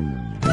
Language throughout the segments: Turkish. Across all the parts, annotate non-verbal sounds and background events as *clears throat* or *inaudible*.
Mm-hmm.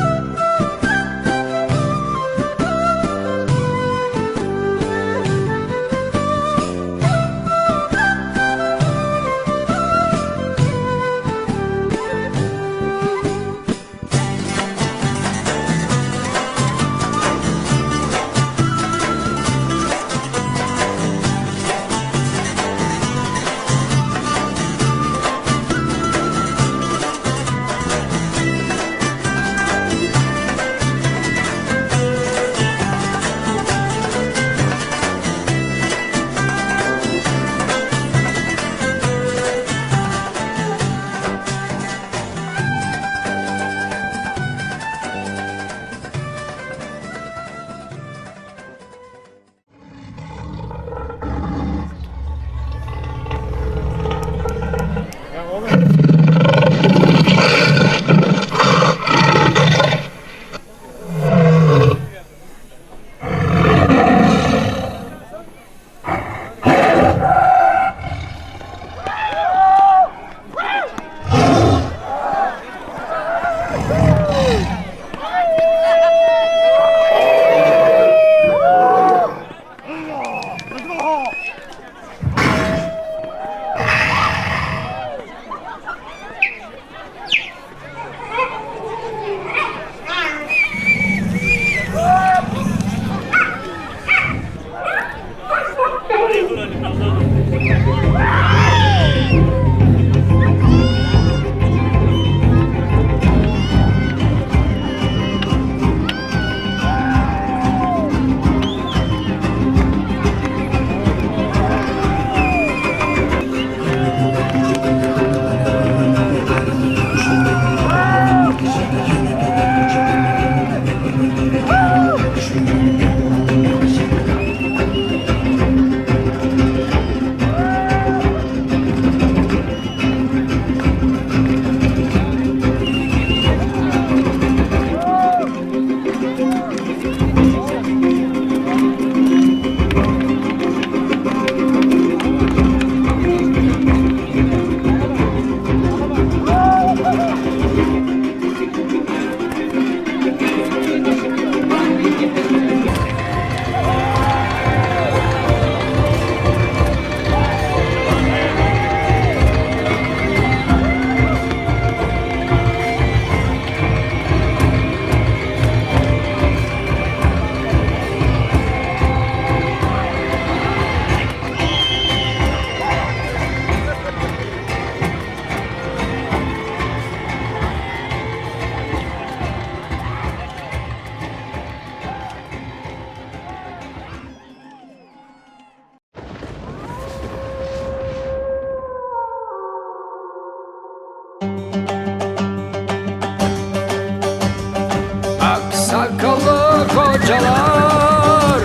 Aksakallı kocalar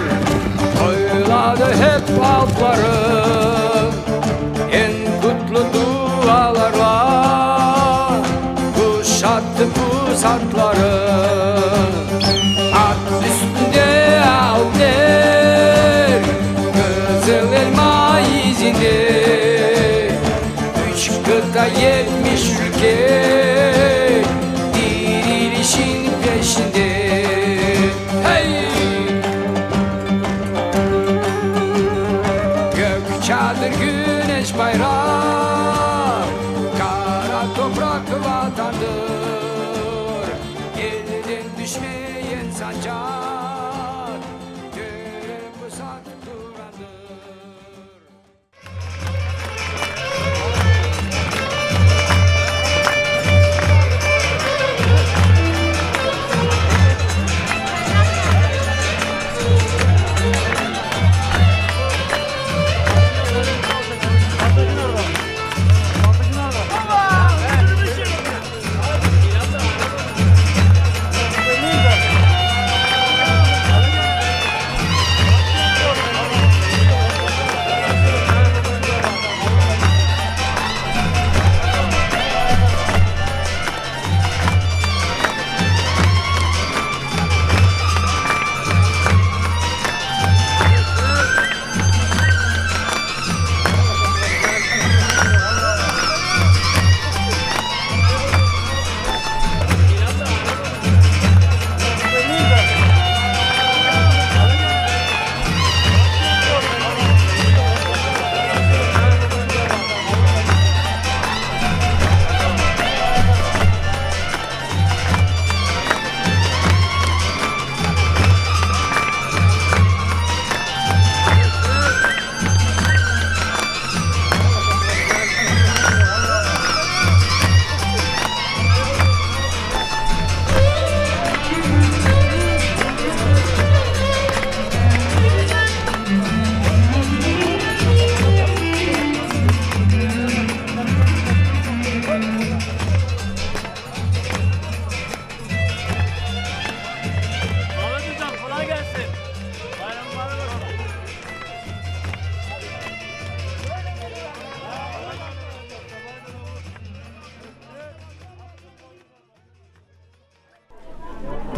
Oyladı hep altları. En kutlu dualarla Kuşattı pusatları At bayrağı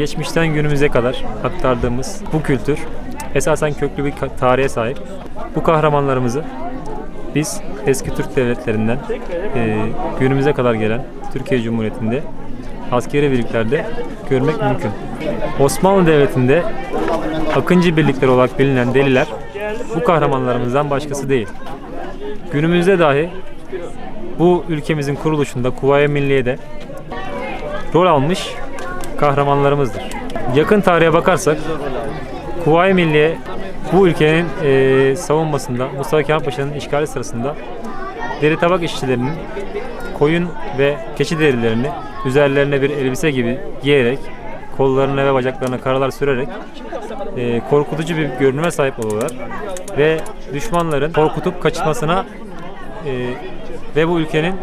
geçmişten günümüze kadar aktardığımız bu kültür esasen köklü bir tarihe sahip. Bu kahramanlarımızı biz eski Türk devletlerinden e, günümüze kadar gelen Türkiye Cumhuriyeti'nde askeri birliklerde görmek mümkün. Osmanlı Devleti'nde Akıncı birlikleri olarak bilinen deliler bu kahramanlarımızdan başkası değil. Günümüzde dahi bu ülkemizin kuruluşunda Kuvayi Milliye'de rol almış kahramanlarımızdır. Yakın tarihe bakarsak Kuvayi Milliye bu ülkenin eee, savunmasında Mustafa Kemal Paşa'nın işgali sırasında deri tabak işçilerinin koyun ve keçi derilerini üzerlerine bir elbise gibi giyerek kollarına ve bacaklarına karalar sürerek eee, korkutucu bir görünüme sahip oluyorlar ve düşmanların korkutup kaçmasına eee, ve bu ülkenin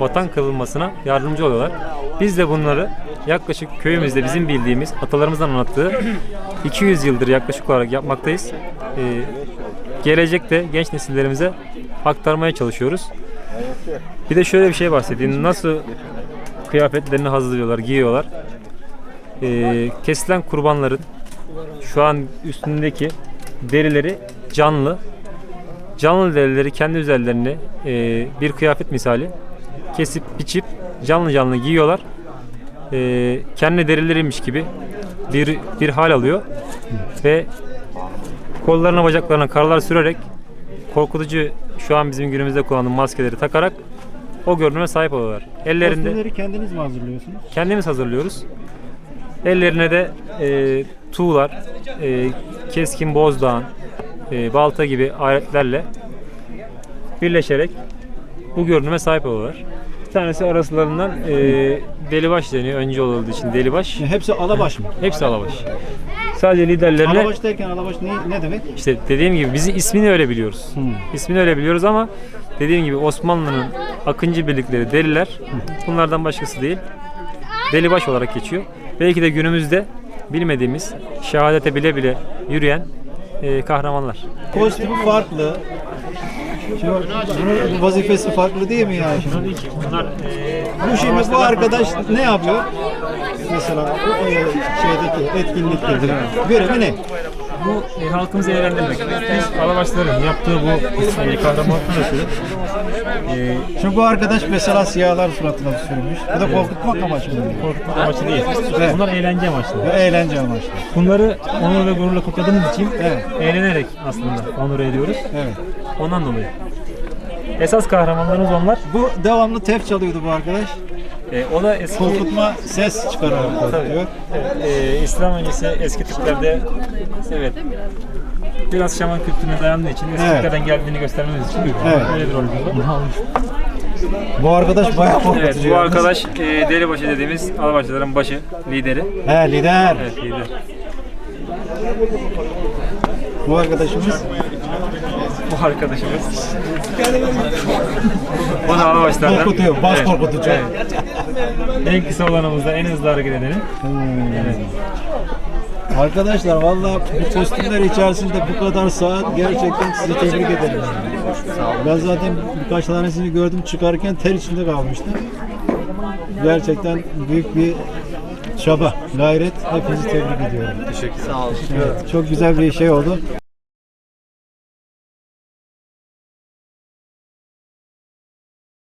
vatan kılınmasına yardımcı oluyorlar. Biz de bunları yaklaşık köyümüzde bizim bildiğimiz atalarımızdan anlattığı *clears throat* 200 yıldır yaklaşık olarak yapmaktayız. Ee, gelecekte genç nesillerimize aktarmaya çalışıyoruz. Bir de şöyle bir şey bahsedeyim. Nasıl kıyafetlerini hazırlıyorlar, giyiyorlar. Ee, kesilen kurbanların şu an üstündeki derileri canlı. Canlı derileri kendi üzerlerine e, bir kıyafet misali kesip biçip canlı canlı giyiyorlar. E, kendi derileriymiş gibi bir bir hal alıyor ve kollarına bacaklarına karalar sürerek korkutucu şu an bizim günümüzde kullandığımız maskeleri takarak o görünüme sahip oluyorlar. Ellerinde Kostümleri kendiniz mi hazırlıyorsunuz? kendimiz hazırlıyoruz. Ellerine de e, tuğlar, e, keskin bozdağın, e, balta gibi aletlerle birleşerek bu görünüme sahip oluyorlar. Bir tanesi arasılarından e, delibaş deniyor. Önce olduğu için delibaş. Hepsi alabaş mı? Hepsi alabaş. Sadece liderlerine Alabaş derken alabaş ne, ne demek? işte dediğim gibi bizi ismini öyle biliyoruz. Hmm. İsmini öyle biliyoruz ama dediğim gibi Osmanlı'nın akıncı birlikleri deliler. Bunlardan başkası değil. Delibaş olarak geçiyor. Belki de günümüzde bilmediğimiz, şehadete bile bile yürüyen e, kahramanlar. Kostümü farklı. Şimdi bunun vazifesi farklı değil mi yani şimdi? Tabii ki bunlar e, Bu şimdi bu arkadaş ne yapıyor? Mesela o e, şeydeki etkinlikteki görevi ne? bu e, halkımızı eğlendirmek. Biz alabaşların yaptığı bu e, kahramanlıktan ötürü e, Şimdi bu arkadaş mesela siyahlar suratına sürmüş. Bu da korkutmak amaçlı mı? korkutmak amaçlı değil. Evet. Bunlar eğlence amaçlı. Ve eğlence amaçlı. Bunları onur ve gururla kutladığımız için Evet. eğlenerek aslında onur ediyoruz. Evet. Ondan dolayı. Esas kahramanlarımız onlar. Bu devamlı tef çalıyordu bu arkadaş. E, o da eski Korkutma ses çıkararak korkutuyor. e, İslam öncesi eski Türklerde evet biraz şaman kültürüne dayandığı için eski Evet. Türklerden geldiğini göstermemiz için Evet. öyle bir rolümüz var. Bu arkadaş bayağı korkutucu. Evet bu yalnız. arkadaş e, delibaşı dediğimiz alabaşların başı, lideri. He lider. Evet lider. Bu arkadaşımız Bu arkadaşımız. *laughs* o da alabaşlardan. korkutuyor. Baş Evet. korkutucu. Evet. En kısa olanımız da en hızlı hareket edeni. Evet. Arkadaşlar valla bu kostümler içerisinde bu kadar saat gerçekten sizi tebrik ederim. Ben zaten birkaç tanesini gördüm çıkarken ter içinde kalmıştım. Gerçekten büyük bir çaba, gayret. Hepinizi tebrik ediyorum. Teşekkür Sağ olun. Evet, çok güzel bir şey oldu.